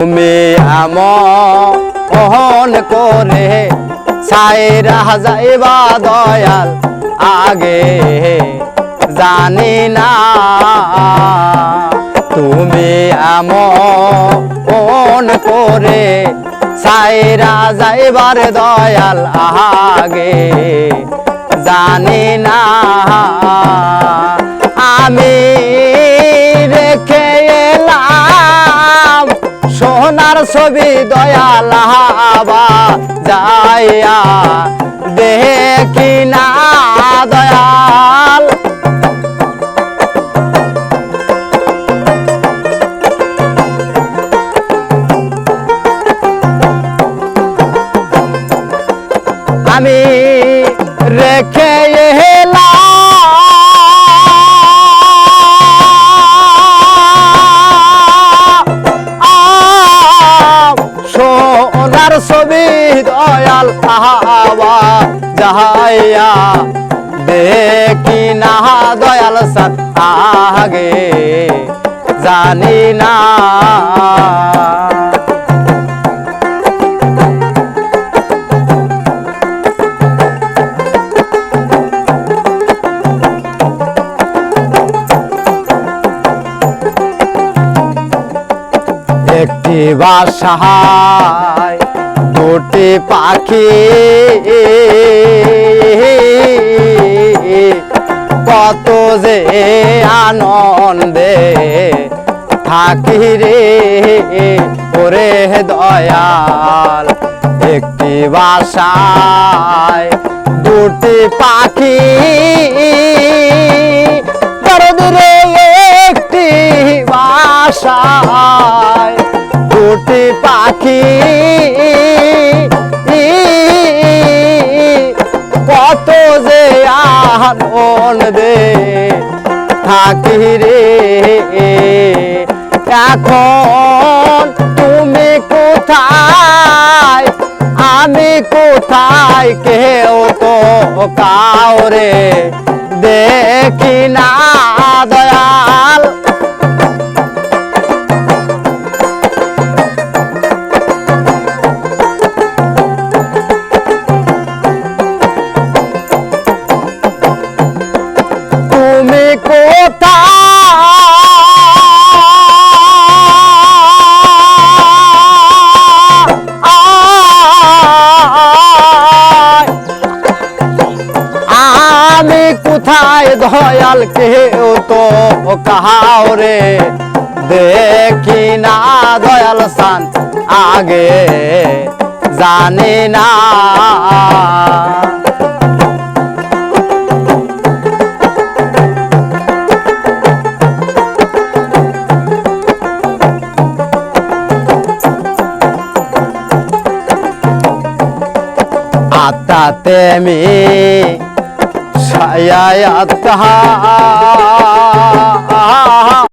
তুমি আমন করে সাইরা যাইবা দয়াল, আগে জানি না। তুমি আমন করে সাইরা যাইবার দয়াল, আগে জানি না। সোনার ছবি দয়াল হাবা যাইয়া। দেখি না দয়াল। আমি রেখে দয়াল আহাবা যাহাইয়া। দেখি না দয়াল সাত আগে জানি না। একটি বাসায় দুটি পাখি। কত যে আনন্দে থাকি রে, ওরে দয়াল। একটি বাসায় দুটি পাখি। দরদ রে একটি বাসায় দুটি পাখি। আনন্দে থাকি রে। এখন তুমি কোথায়? আমি কোথায়? কেউ তো কাউরে দেখি না। দয়াল কেউ তো কাহাওরে দেখি না দয়াল সান আগে জানি না। আত্মাতে মে ছায়া